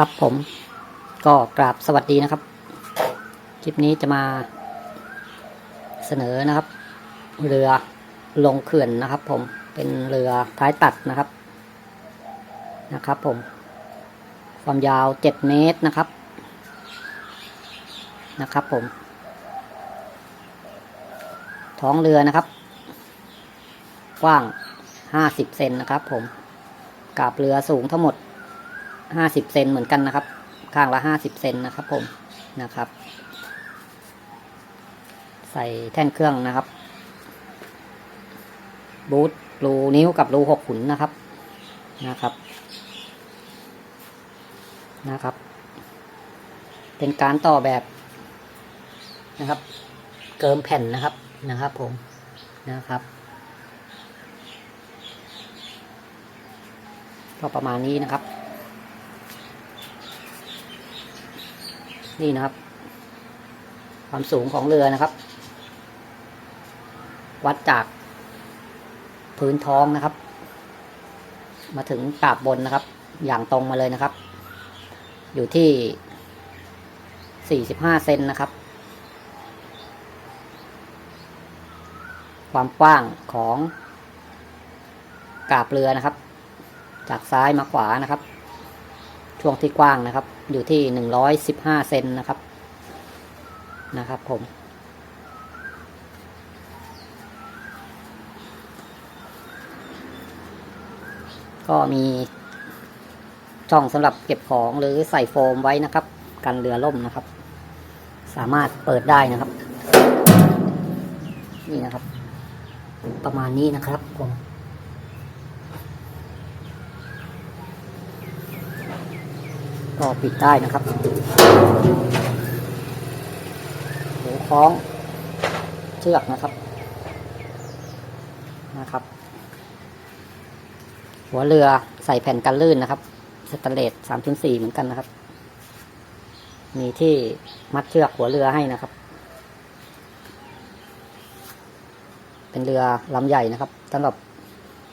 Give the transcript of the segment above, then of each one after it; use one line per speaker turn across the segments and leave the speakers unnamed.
ครับผมก็กราบสวัสดีนะครับ คลิปนี้จะมาเสนอนะครับ เรือลงเขื่อนนะครับ ผมเป็นเรือท้ายตัดนะครับนะครับ ผม ความยาวเจ็ดเมตรนะครับนะครับ ผม ท้องเรือนะครับ กว้างห้าสิบเซนนะครับ ผมกาบเรือสูงทั้งหมด ห้าสิบเซนเหมือนกันนะครับ ข้างละห้าสิบเซนนะครับผมนะครับ ใส่แท่นเครื่องนะครับ บูทรูนิ้วกับรูหกขุนนะครับนะครับ นะครับ เป็นการต่อแบบนะครับ เกิมแผ่นนะครับนะครับผมนะครับก็ประมาณนี้นะครับ นี่นะครับ ความสูงของเรือนะครับ วัดจากพื้นท้องนะครับ มาถึงกาบบนนะครับ อย่างตรงมาเลยนะครับ อยู่ที่ 45 เซนนะครับ ความกว้างของกาบเรือนะครับ จากซ้ายมาขวานะครับ ช่วงที่กว้างนะครับ อยู่ที่หนึ่งร้อยสิบห้าเซนนะครับ นะครับผม ก็มีช่องสำหรับเก็บของหรือใส่โฟมไว้นะครับ กันเรือล่มนะครับ สามารถเปิดได้นะครับ นี่นะครับ ประมาณนี้นะครับผม ก็ปิดได้นะครับหูคล้องเชือกนะครับนะครับ หัวเรือใส่แผ่นกันลื่นนะครับสแตนเลสสามสี่เหมือนกันนะครับ มีที่มัดเชือกหัวเรือให้นะครับ เป็นเรือลำใหญ่นะครับสำหรับ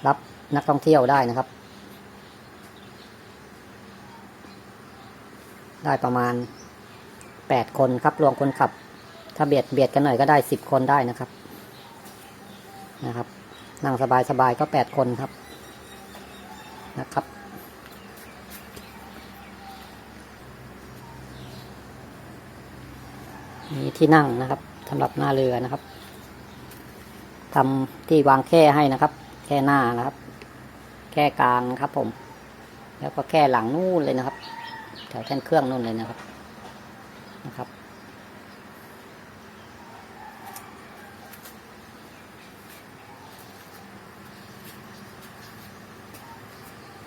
รับนักท่องเที่ยวได้นะครับ ได้ประมาณแปดคนครับรวมคนขับ ถ้าเบียดเบียดกันหน่อยก็ได้สิบคนได้นะครับ นะครับ นั่งสบายสบายก็แปดคนครับ นะครับ มีที่นั่งนะครับสำหรับหน้าเรือนะครับทำที่วางแค่ให้นะครับ แค่หน้านะครับ แค่กลางครับผม แล้วก็แค่หลังนู่นเลยนะครับ แถวแท่นเครื่องนู่นเลยนะครับนะครับ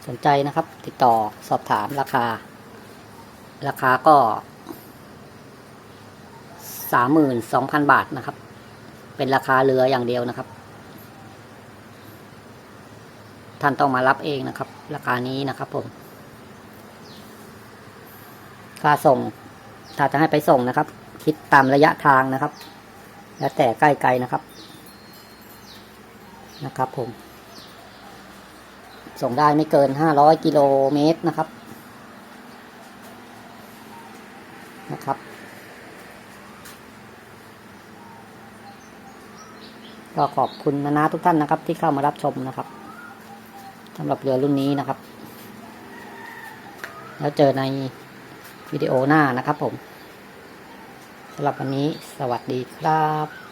สนใจนะครับ ติดต่อสอบถามราคา ราคาก็สามหมื่นสองพันบาทนะครับ เป็นราคาเรืออย่างเดียวนะครับ ท่านต้องมารับเองนะครับ ราคานี้นะครับผม ค่าส่ง ถ้าจะให้ไปส่งนะครับ คิดตามระยะทางนะครับ แล้วแต่ใกล้ไกลนะครับ นะครับผม ส่งได้ไม่เกินห้าร้อยกิโลเมตรนะครับ นะครับ ก็ขอบคุณนานาทุกท่านนะครับ ที่เข้ามารับชมนะครับสำหรับเรือรุ่นนี้นะครับ แล้วเจอใน วิดีโอหน้านะครับผมสำหรับวันนี้สวัสดีครับ